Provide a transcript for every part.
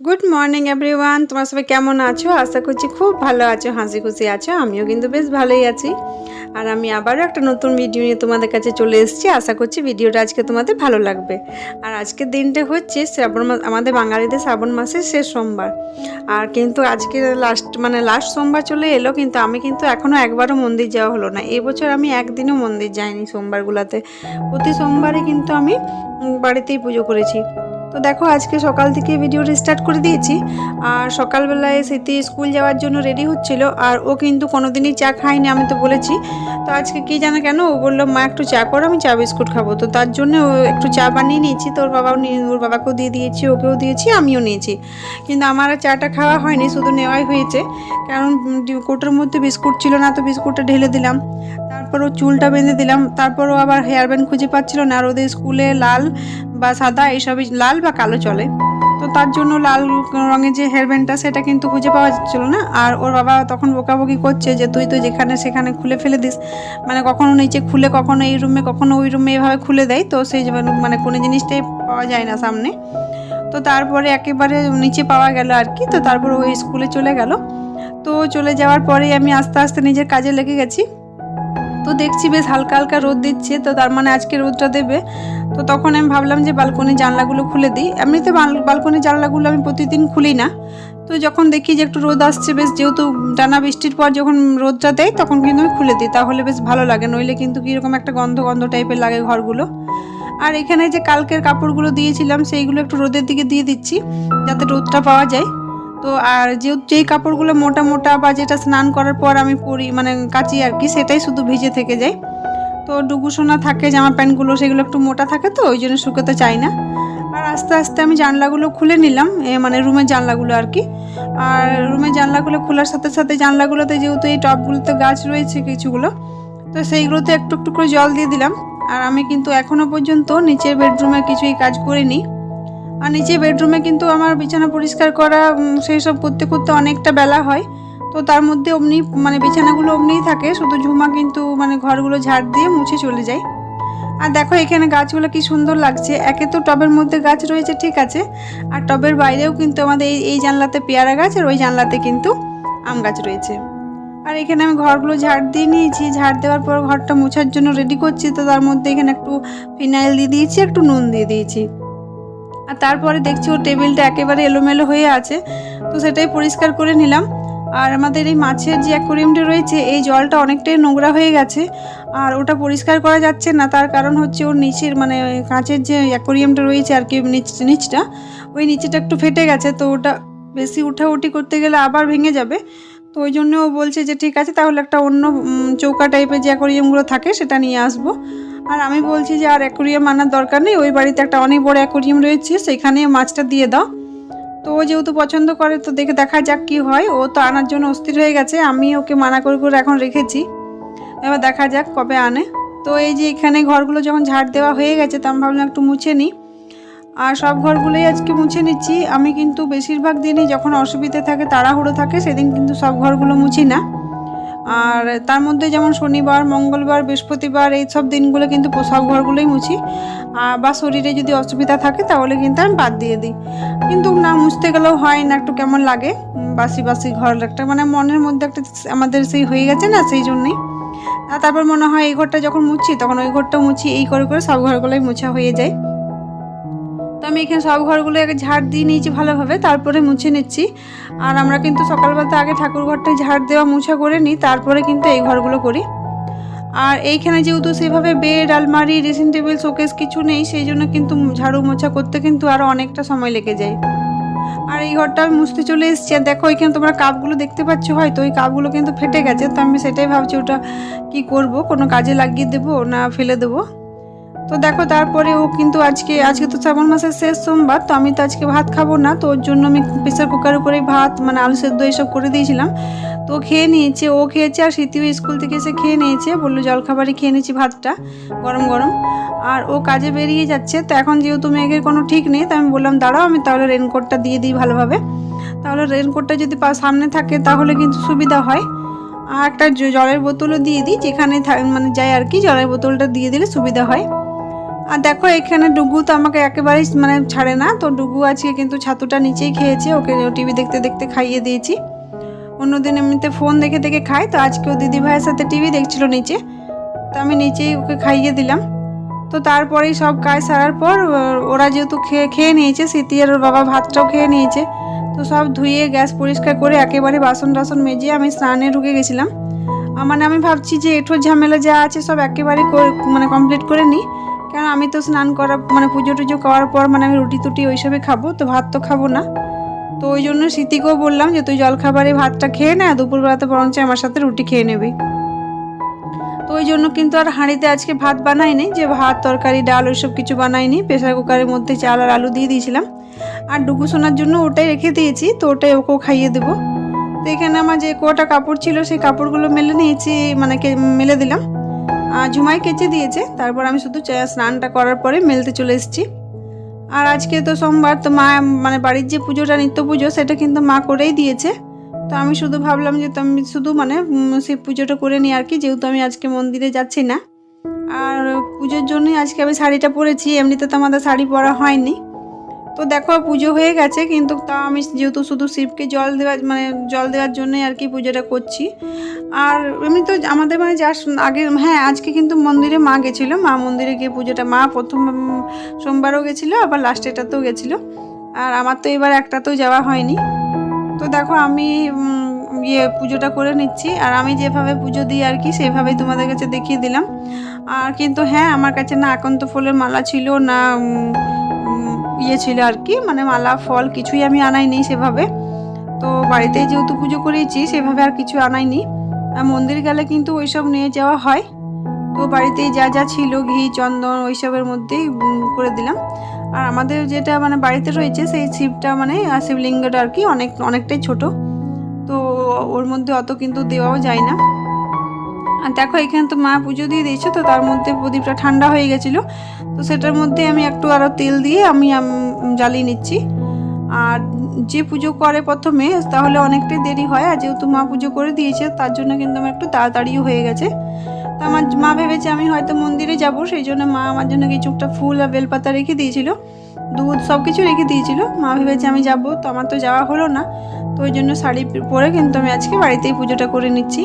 Good morning everyone তোমার সবাই কেমন আছো? আশা করছি খুব ভালো আছো, হাসি খুশি আছো। আমিও কিন্তু বেশ ভালোই আছি। আর আমি আবারও একটা নতুন ভিডিও নিয়ে তোমাদের কাছে চলে এসেছি। আশা করছি ভিডিওটা আজকে তোমাদের ভালো লাগবে। আর আজকের দিনটা হচ্ছে শ্রাবণ মাস, আমাদের বাঙালিদের শ্রাবণ মাসের শেষ সোমবার। আর কিন্তু আজকে লাস্ট মানে লাস্ট সোমবার চলে এলো, কিন্তু আমি কিন্তু এখনও একবারও মন্দির যাওয়া হলো না। এবছর আমি একদিনও মন্দির যাইনি সোমবারগুলোতে। প্রতি সোমবারে কিন্তু আমি বাড়িতেই পুজো করেছি। তো দেখো, আজকে সকাল থেকে ভিডিওটা স্টার্ট করে দিয়েছি। আর সকালবেলায় স্মৃতি স্কুল যাওয়ার জন্য রেডি হচ্ছিল, আর ও কিন্তু কোনোদিনই চা খায়নি, আমি তো বলেছি। তো আজকে কি জানে কেন, ও বলল, মা, একটু চা করো, আমি চা বিস্কুট খাব। তো তার জন্য ও একটু চা বানিয়ে নিয়েছি। তোর বাবাও ওর বাবাকেও দিয়ে দিয়েছি, ওকেও দিয়েছি, আমিও নিয়েছি। কিন্তু আমার আর চাটা খাওয়া হয়নি, শুধু নেওয়াই হয়েছে। কারণ কোটোর মধ্যে বিস্কুট ছিল না, তো বিস্কুটটা ঢেলে দিলাম। তারপর ও চুলটা বেঁধে দিলাম। তারপর ও আবার হেয়ার ব্যান্ড খুঁজে পাচ্ছিল না, আর ওদের স্কুলে লাল বা সাদা, এইসবই লাল বা কালো চলে। তো তার জন্য লাল রঙের যে হেয়ার ব্যান্ডটা সেটা কিন্তু খুঁজে পাওয়া যাচ্ছিল না। আর ওর বাবা তখন বকাবকি করছে যে, তুই তো যেখানে সেখানে খুলে ফেলে দিস। মানে কখনো নিচে খুলে, কখনো এই রুমে কখনো ওই রুমে এভাবে খুলে দেয়। তো সেই মানে কোনো জিনিসটাই পাওয়া যায় না সামনে। তো তারপরে একেবারে নিচে পাওয়া গেল আর কি। তো তারপর ওই স্কুলে চলে গেল। তো চলে যাওয়ার পরেই আমি আস্তে আস্তে নিজের কাজে লেগে গেছি। তো দেখছি বেশ হালকা হালকা রোদ দিচ্ছে, তো তার মানে আজকে রোদটা দেবে। তো তখন আমি ভাবলাম যে বালকনি জানলাগুলো খুলে দিই। এমনিতে বালকনি জানলাগুলো আমি প্রতিদিন খুলি না। তো যখন দেখি যে একটু রোদ আসছে, বেশ যেহেতু টানা বৃষ্টির পর যখন রোদটা দেয়, তখন কিন্তু আমি খুলে দিই। তাহলে বেশ ভালো লাগে, নইলে কিন্তু কীরকম একটা গন্ধ গন্ধ টাইপের লাগে ঘরগুলো। আর এখানে যে কালকের কাপড়গুলো দিয়েছিলাম, সেইগুলো একটু রোদের দিকে দিয়ে দিচ্ছি, যাতে রোদটা পাওয়া যায়। তো আর যে যেই কাপড়গুলো মোটা মোটা বা যেটা স্নান করার পর আমি পরি মানে কাচি আর কি, সেটাই শুধু ভিজে থেকে যায়। তো ডুগুসোনা থাকে, জামা প্যান্টগুলো সেগুলো একটু মোটা থাকে তো, ওই জন্য শুকোতে চাই না। আর আস্তে আস্তে আমি জানলাগুলো খুলে নিলাম, এ মানে রুমের জানলাগুলো আর কি। আর রুমের জানলাগুলো খোলার সাথে সাথে জানলাগুলোতে যেহেতু এই টবগুলোতে গাছ রয়েছে কিছুগুলো, তো সেইগুলোতে একটু একটু করে জল দিয়ে দিলাম। আর আমি কিন্তু এখনও পর্যন্ত নিচের বেডরুমে কিছুই কাজ করিনি। আর নিচে বেডরুমে কিন্তু আমার বিছানা পরিষ্কার করা সেই সব করতে করতে অনেকটা বেলা হয়। তো তার মধ্যে অমনি মানে বিছানাগুলো অমনিই থাকে, শুধু ঝুমা কিন্তু মানে ঘরগুলো ঝাড় দিয়ে মুছে চলে যায়। আর দেখো এখানে গাছগুলো কি সুন্দর লাগছে। একে তো টবের মধ্যে গাছ রয়েছে, ঠিক আছে। আর টবের বাইরেও কিন্তু আমাদের এই এই জানলাতে পেয়ারা গাছ আর ওই জানলাতে কিন্তু আম গাছ রয়েছে। আর এখানে আমি ঘরগুলো ঝাড় দিয়ে নিয়েছি। ঝাড় দেওয়ার পর ঘরটা মোছার জন্য রেডি করছি। তো তার মধ্যে এখানে একটু ফিনাইল দিয়ে দিয়েছি, একটু নুন দিয়ে দিয়েছি। আর তারপরে দেখছি ওর টেবিলটা একেবারে এলোমেলো হয়ে আছে। তো সেটাই পরিষ্কার করে নিলাম। আর আমাদের এই মাছের যে অ্যাকোরিয়ামটা রয়েছে, এই জলটা অনেকটাই নোংরা হয়ে গেছে। আর ওটা পরিষ্কার করা যাচ্ছে না, তার কারণ হচ্ছে ওর নিচের মানে কাঁচের যে অ্যাকোরিয়ামটা রয়েছে আর কি, নিচ, নিচটা, ওই নিচেটা একটু ফেটে গেছে। তো ওটা বেশি উঠাউঠি করতে গেলে আবার ভেঙে যাবে। তো ওই জন্য ও বলছে যে, ঠিক আছে, তাহলে একটা অন্য চৌকা টাইপের যে অ্যাকোরিয়ামগুলো থাকে, সেটা নিয়ে আসব। আর আমি বলছি যে আর অ্যাকোরিয়াম আনার দরকার নেই, ওই বাড়িতে একটা অনেক বড় অ্যাকোরিয়াম রয়েছে, সেখানে মাছটা দিয়ে দাও। তো ও যেহেতু পছন্দ করে, তো দেখে দেখা যাক কি হয়। ও তো আনার জন্য অস্থির হয়ে গেছে, আমি ওকে মানা করে করে এখন রেখেছি। এবার দেখা যাক কবে আনে। তো এই যে এখানে ঘরগুলো যখন ঝাড় দেওয়া হয়ে গেছে, তো আমি ভাবলাম একটু মুছে নিই। আর সব ঘরগুলোই আজকে মুছে নিচ্ছি। আমি কিন্তু বেশিরভাগ দিনই যখন অসুবিধে থাকে, তাড়াহুড়ো থাকে, সেদিন কিন্তু সব ঘরগুলো মুছি না। আর তার মধ্যে যেমন শনিবার, মঙ্গলবার, বৃহস্পতিবার, এই সব দিনগুলো কিন্তু সব ঘরগুলোই মুছি। আর বা শরীরে যদি অসুবিধা থাকে তাহলে কিন্তু আমি বাদ দিয়ে দিই। কিন্তু না, মুছতে গেলেও হয় না, একটু কেমন লাগে। বাসি বাসি ঘর, একটা মানে মনের মধ্যে একটা আমাদের সেই হয়ে গেছে না, সেই জন্যই। তারপর মনে হয় এই ঘরটা যখন মুছি, তখন ওই ঘরটা মুছি, এই করে করে সব ঘরগুলোই মুছা হয়ে যায়। তো আমি এখানে সব ঘরগুলো আগে ঝাড় দিয়ে নিয়েছি ভালোভাবে, তারপরে মুছে নিচ্ছি। আর আমরা কিন্তু সকালবেলাতে আগে ঠাকুর ঘরটায় ঝাড় দেওয়া মুছা করে নিই, তারপরে কিন্তু এই ঘরগুলো করি। আর এইখানে যেহেতু সেভাবে বেড, আলমারি, ড্রেসিং টেবিল, শোকেস কিছু নেই, সেই জন্য কিন্তু ঝাড়ু মোছা করতে কিন্তু আরও অনেকটা সময় লেগে যায়। আর এই ঘরটা আমি মুছতে চলে এসেছি। আর দেখো, এখানে তোমরা কাপগুলো দেখতে পাচ্ছ হয়তো ওই কাপগুলো কিন্তু ফেটে গেছে। তো আমি সেটাই ভাবছি, ওটা কি করব? কোনো কাজে লাগিয়ে দেবো না ফেলে দেবো? তো দেখো তারপরে ও কিন্তু আজকে আজকে তো শ্রাবণ মাসের শেষ সোমবার, তো আমি তো আজকে ভাত খাব না, তো ওর জন্য আমি প্রেসার কুকারের উপরেই ভাত মানে আলু সেদ্ধ এইসব করে দিয়েছিলাম। তো খেয়ে নিয়েছে, ও খেয়েছে আর স্মৃতিও স্কুল থেকে এসে খেয়ে নিয়েছে, বলল জলখাবারই খেয়ে নিয়েছি ভাতটা, গরম গরম। আর ও কাজে বেরিয়ে যাচ্ছে, তো এখন যেহেতু মেঘের কোনো ঠিক নেই, তো আমি বললাম, দাঁড়াও, আমি তাহলে রেনকোটটা দিয়ে দিই ভালোভাবে। তাহলে রেনকোটটা যদি পা- সামনে থাকে, তাহলে কিন্তু সুবিধা হয়। আর একটা জলের বোতলও দিয়ে দিই, যেখানে মানে যাই আর কি, জলের বোতলটা দিয়ে দিলে সুবিধা হয়। আর দেখো, এখানে ডুগু তো আমাকে একেবারেই মানে ছাড়ে না। তো ডুগু আজকে কিন্তু ছাতুটা নিচেই খেয়েছে। ওকে টিভি দেখতে দেখতে খাইয়ে দিয়েছি। অন্যদিন এমনিতে ফোন দেখে দেখে খায়। তো আজকে ও দিদি ভাইয়ের সাথে টিভি দেখছিল নিচে। তো আমি নিচেই ওকে খাইয়ে দিলাম। তো তারপরেই সব কাজ সারার পর ওরা যেহেতু খেয়ে খেয়ে নিয়েছে, স্মৃতি আর ওর বাবা ভাতটাও খেয়ে নিয়েছে। তো সব ধুয়ে গ্যাস পরিষ্কার করে একেবারে বাসন টাসন মেজে আমি স্নানে ঢুকে গেছিলাম। মানে আমি ভাবছি যে এঠোর ঝামেলা যা আছে সব একেবারে মানে কমপ্লিট করে নিই। কারণ আমি তো স্নান করা মানে পুজো টুজো করার পর মানে আমি রুটি টুটি ওইসবে খাব, তো ভাত তো খাব না। তো ওই জন্য স্মৃতিকেও বললাম যে, তুই জলখাবারে ভাতটা খেয়ে নে দুপুরবেলাতে বরঞ্চ আমার সাথে রুটি খেয়ে নেবি। তো ওই জন্য কিন্তু আর হাঁড়িতে আজকে ভাত বানাইনি, যে ভাত, তরকারি, ডাল ওইসব কিছু বানাইনি। প্রেসার কুকারের মধ্যে চাল আর আলু দিয়ে দিয়েছিলাম। আর ডুগু শোনার জন্য ওটাই রেখে দিয়েছি, তো ওটাই ওকেও খাইয়ে দেবো। তো এখানে আমার যে কোটা কাপড় ছিল, সেই কাপড়গুলো মেলে নিয়েছি মানে মেলে দিলাম। ঝুমাই কেচে দিয়েছে। তারপর আমি শুধু স্নানটা করার পরে মেলতে চলে এসেছি। আর আজকে তো সোমবার, তো মা মানে বাড়ির যে পুজোটা, নিত্য পুজো, সেটা কিন্তু মা করেই দিয়েছে। তো আমি শুধু ভাবলাম যে আমি শুধু মানে সেই পুজোটা করে নিই আর কি, যেহেতু আমি আজকে মন্দিরে যাচ্ছি না। আর পুজোর জন্যই আজকে আমি শাড়িটা পরেছি, এমনিতে তো আমাদের শাড়ি পরা হয়নি। তো দেখো পুজো হয়ে গেছে, কিন্তু তা আমি যেহেতু শুধু শিবকে জল দেওয়ার মানে জল দেওয়ার জন্যই আর কি পুজোটা করছি। আর এমনি তো আমাদের মানে যা আগে হ্যাঁ আজকে কিন্তু মন্দিরে মা গেছিল, মা মন্দিরে গিয়ে পুজোটা, মা প্রথম সোমবারও গেছিল, আবার লাস্টেটাতেও গেছিল। আর আমার তো এবার একটাতেও যাওয়া হয়নি। তো দেখো আমি ইয়ে পুজোটা করে নিচ্ছি, আর আমি যেভাবে পুজো দিই আর কি, সেভাবেই তোমাদের কাছে দেখিয়ে দিলাম। আর কিন্তু হ্যাঁ আমার কাছে না আকন্ত ফুলের মালা ছিল, না ইয়ে ছিল আর কি মানে মালা, ফল কিছুই আমি আনাইনি সেভাবে। তো বাড়িতেই যেহেতু পুজো করেছি, সেভাবে আর কিছু আনাইনি। আর মন্দির গেলে কিন্তু ওইসব নিয়ে যাওয়া হয়। তো বাড়িতেই যা যা ছিল, ঘি, চন্দন, ওইসবের মধ্যেই করে দিলাম। আর আমাদের যেটা মানে বাড়িতে রয়েছে, সেই শিবটা মানে শিবলিঙ্গটা আর কি অনেক, অনেকটাই ছোট। তো ওর মধ্যে অত কিন্তু দেওয়াও যায় না। আর দেখো, এখানে তো মা পুজো দিয়ে দিয়েছে, তো তার মধ্যে প্রদীপটা ঠান্ডা হয়ে গেছিল। তো সেটার মধ্যে আমি একটু আরও তেল দিয়ে আমি জ্বালিয়ে নিচ্ছি। আর যে পুজো করে প্রথমে, তাহলে অনেকটাই দেরি হয়, আর যেহেতু মা পুজো করে দিয়েছে, তার জন্য কিন্তু আমার একটু তাড়াতাড়িও হয়ে গেছে। তো আমার মা ভেবেছে আমি হয়তো মন্দিরে যাব, সেই জন্য মা আমার জন্য কিছু একটা ফুল আর বেলপাতা রেখে দিয়েছিল। দুধ সব কিছু রেখে দিয়েছিল। মা ভেবেছে আমি যাব, তো আমার তো যাওয়া হলো না। তো ওই জন্য শাড়ি পরে কিন্তু আমি আজকে বাড়িতেই পুজোটা করে নিচ্ছি।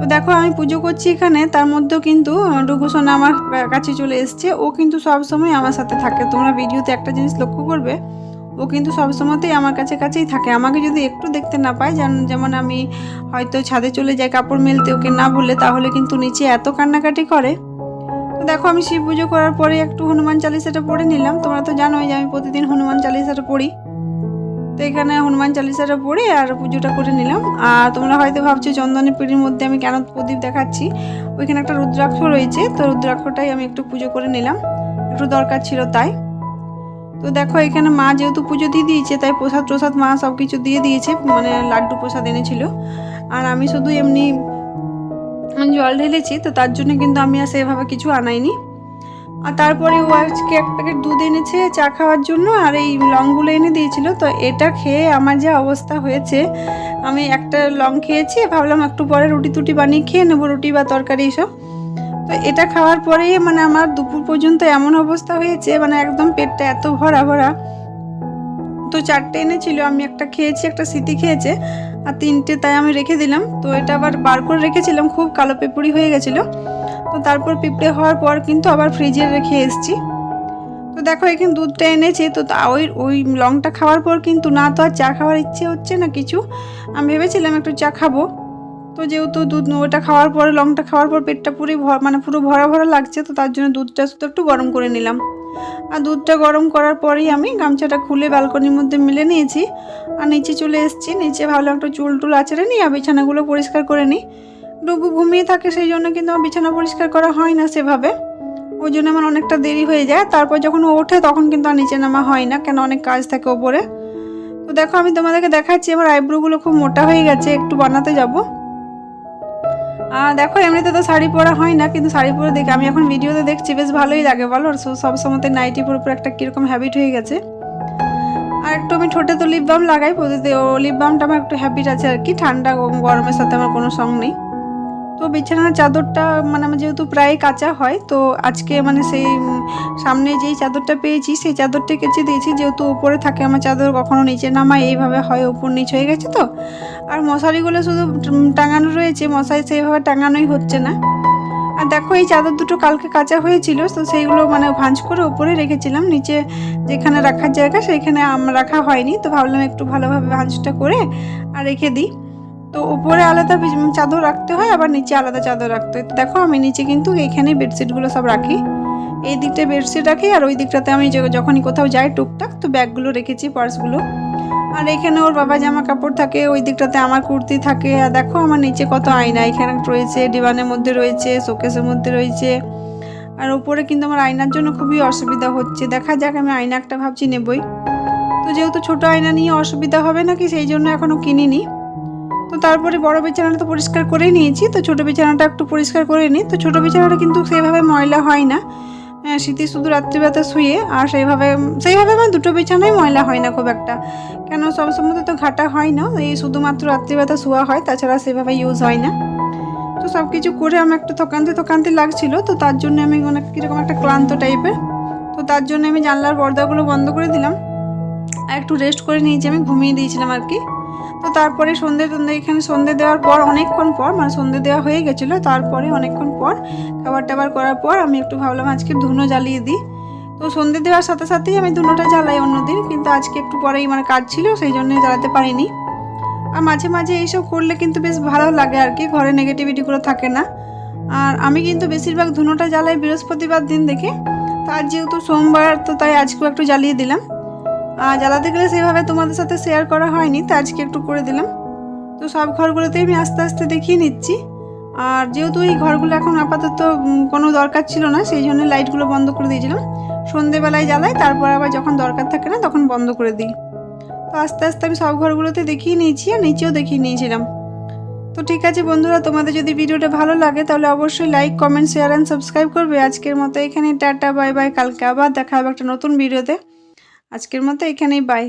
তো দেখো, আমি পুজো করছি এখানে, তার মধ্যেও কিন্তু ডুগু সোনা আমার কাছে চলে এসছে। ও কিন্তু সব সময় আমার সাথে থাকে। তোমরা ভিডিওতে একটা জিনিস লক্ষ্য করবে, ও কিন্তু সব সময়তেই আমার কাছে কাছেই থাকে। আমাকে যদি একটু দেখতে না পায় যেমন আমি হয়তো ছাদে চলে যাই, কাপড় মেলতে ওকে না বলে, তাহলে কিন্তু নিচে এত কান্নাকাটি করে। তো দেখো, আমি শিব পুজো করার পরে একটু হনুমান চালিসাটা পড়ে নিলাম। তোমরা তো জানোই যে আমি প্রতিদিন হনুমান চালিসাটা পড়ি। তো এখানে হনুমান চালিসাটা পড়ে আর পুজোটা করে নিলাম। আর তোমরা হয়তো ভাবছ চন্দনের পিড়ির মধ্যে আমি কেন প্রদীপ দেখাচ্ছি? ওইখানে একটা রুদ্রাক্ষ রয়েছে, তো রুদ্রাক্ষটাই আমি একটু পুজো করে নিলাম। একটু দরকার ছিল তাই। তো দেখো, এখানে মা যেহেতু পুজো দিয়ে দিয়েছে, তাই প্রসাদ প্রসাদ মা সব কিছু দিয়ে দিয়েছে মানে লাড্ডু প্রসাদ এনেছিল। আর আমি শুধু এমনি জল ঢেলেছি, তো তার জন্য কিন্তু আমি আর সেভাবে কিছু আনাইনি। আর তারপরে ও আজকে এক প্যাকেট দুধ এনেছে, চা খাওয়ার জন্য, আর এই লংগুলো এনে দিয়েছিল। তো এটা খেয়ে আমার যে অবস্থা হয়েছে, আমি একটা লং খেয়েছি, ভাবলাম একটু পরে রুটি টুটি বানিয়ে খেয়ে নেব, রুটি বা তরকারি এসব তো এটা খাওয়ার পরেই মানে আমার দুপুর পর্যন্ত এমন অবস্থা হয়েছে মানে একদম পেটটা এত ভরা ভরা। তো চারটে এনেছিল, আমি একটা খেয়েছি, একটা স্মৃতি খেয়েছে, আর তিনটে তাই আমি রেখে দিলাম। তো এটা আবার বার করে রেখেছিলাম, খুব কালো পেপুরি হয়ে গেছিল। তো তারপর পিঁপড়ে হওয়ার পর কিন্তু আবার ফ্রিজে রেখে এসেছি। তো দেখো, এখানে দুধটা এনেছি, তো ওই ওই লংটা খাওয়ার পর কিন্তু না তো আর চা খাওয়ার ইচ্ছে হচ্ছে না কিছু। আমি ভেবেছিলাম একটু চা খাব। তো যেহেতু দুধ ওটা খাওয়ার পরে, লংটা খাওয়ার পর পেটটা পুরো ভর মানে পুরো ভরা ভরা লাগছে, তো তার জন্য দুধটা শুধু একটু গরম করে নিলাম। আর দুধটা গরম করার পরেই আমি গামছাটা খুলে ব্যালকনির মধ্যে মেলে নিয়েছি। আর নিচে চলে এসেছি, নিচে ভাবলাম একটু চুল টুল আছড়ে নিই, আর বিছানাগুলো পরিষ্কার করে নিই। ডুগু ঘুমিয়ে থাকে, সেই জন্য কিন্তু আমার বিছানা পরিষ্কার করা হয় না সেভাবে। ওই জন্য আমার অনেকটা দেরি হয়ে যায়। তারপর যখন ওঠে, তখন কিন্তু আর নিচে নামা হয় না, কেন অনেক কাজ থাকে ওপরে। তো দেখো, আমি তোমাদেরকে দেখাচ্ছি, আমার আইব্রোগুলো খুব মোটা হয়ে গেছে, একটু বানাতে যাব। আর দেখো, এমনিতে তো শাড়ি পরা হয় না, কিন্তু শাড়ি পরে দেখি। আমি এখন ভিডিওতে দেখছি, বেশ ভালোই লাগে, বলো? আর সব- সময়তে নাইটি পরে পরে একটা কীরকম হ্যাবিট হয়ে গেছে। আর একটু আমি ঠোঁটে তো লিপ বাম লাগাই, প্রতিদিন ও লিপ বামটা আমার একটু হ্যাবিট আছে আর কি। ঠান্ডা গরমের সাথে আমার কোনো সং নেই। তো বিছানার চাদরটা মানে আমার যেহেতু প্রায় কাঁচা হয়, তো আজকে মানে সেই সামনে যেই চাদরটা পেয়েছি, সেই চাদরটা কেচে দিয়েছি, যেহেতু উপরে থাকে আমার চাদর কখনো নিচে নামায়, এইভাবে হয় উপর নিচ হয়ে গেছে তো। আর মশারিগুলো শুধু টাঙানো রয়েছে, মশারি সেইভাবে টাঙানোই হচ্ছে না। আর দেখো এই চাদর দুটো কালকে কাঁচা হয়েছিল, তো সেইগুলো মানে ভাঁজ করে উপরে রেখেছিলাম, নিচে যেখানে রাখার জায়গা, সেইখানে রাখা হয়নি, তো ভাবলাম একটু ভালোভাবে ভাঁজটা করে, আর রেখে দিই। তো উপরে আলাদা চাদর রাখতে হয়, আবার নিচে আলাদা চাদর রাখতে হয়। দেখো আমি নিচে কিন্তু এইখানে বেডশিটগুলো সব রাখি। এই দিকটায় বেডশিট রাখি আর ওই দিকটাতে আমি যখনই কোথাও যাই টুকটাক তো ব্যাগগুলো রেখেছি পার্সগুলো আর এখানে ওর বাবা জামা কাপড় থাকে, ওই দিকটাতে আমার কুর্তি থাকে। আর দেখো আমার নিচে কত আয়না, এখানে রয়েছে ডিবানের মধ্যে রয়েছে, শোকেসের মধ্যে রয়েছে। আর উপরে কিন্তু আমার আয়নার জন্য খুবই অসুবিধা হচ্ছে। দেখা যাক আমি আয়না একটা ভাবছি নেবই। তো যেহেতু ছোট আয়না নিয়ে অসুবিধা হবে নাকি, সেই জন্য এখনও কিনিনি। তো তারপরে বড় বিছানাটা তো পরিষ্কার করেই নিয়েছি তো ছোট বিছানাটা একটু পরিষ্কার করে নিই। তো ছোট বিছানাটা কিন্তু সেইভাবে ময়লা হয় না। হ্যাঁ, শীতে শুধু রাত্রিবেলা শুয়ে আর সেইভাবে সেইভাবে আমার দুটো বিছানাই ময়লা হয় না খুব একটা। কেন সব সময় তো ঘাটা হয় না এই শুধুমাত্র রাত্রিবেলা শোয়া হয় তাছাড়া সেভাবে ইউজ হয় না। তো সব কিছু করে আমার একটু থকান্তি থকান্তি লাগছিল তো তার জন্য আমি অনেক কীরকম একটা ক্লান্ত টাইপের তো তার জন্য আমি জানলার পর্দাগুলো বন্ধ করে দিলাম। আর একটু রেস্ট করে নিয়েছি আমি ঘুমিয়ে দিয়েছিলাম আর কি। তো তারপরে সন্ধে টন্ধে, এখানে সন্ধে দেওয়ার পর, অনেকক্ষণ পর মানে সন্ধে দেওয়া হয়ে গেছিল, তারপরে অনেকক্ষণ পর খাবার টাবার করার পর আমি একটু ভাবলাম আজকে ধুনো জ্বালিয়ে দিই। তো সন্ধে দেওয়ার সাথে সাথেই আমি ধুনোটা জ্বালাই অন্যদিন, কিন্তু আজকে একটু পরেই মানে কাজ ছিল, সেই জন্যই জ্বালাতে পারিনি। আর মাঝে মাঝে এইসব করলে কিন্তু বেশ ভালো লাগে আর কি, ঘরে নেগেটিভিটিগুলো থাকে না। আর আমি কিন্তু বেশিরভাগ ধুনোটা জ্বালাই বৃহস্পতিবার দিন দেখে তার যেহেতু সোমবার, তো তাই আজকেও একটু জ্বালিয়ে দিলাম। জ্বালাতে গেলে সেভাবে তোমাদের সাথে শেয়ার করা হয়নি, তো আজকে একটু করে দিলাম। তো সব ঘরগুলোতেই আমি আস্তে আস্তে দেখিয়ে নিচ্ছি। আর যেহেতু এই ঘরগুলো এখন আপাতত কোনো দরকার ছিল না, সেই জন্য লাইটগুলো বন্ধ করে দিয়েছিলাম। সন্ধেবেলায় জ্বালাই, তারপর আবার যখন দরকার থাকে না, তখন বন্ধ করে দিই। তো আস্তে আস্তে আমি সব ঘরগুলোতে দেখিয়ে নিয়েছি আর নিচেও দেখিয়ে নিয়েছিলাম। তো ঠিক আছে বন্ধুরা, তোমাদের যদি ভিডিওটা ভালো লাগে, তাহলে অবশ্যই like comment share and subscribe করবে। আজকের মতো এখানে টাটা বাই বাই কালকে আবার দেখা হবে একটা নতুন ভিডিওতে। আজকের মতো এখানেই বাই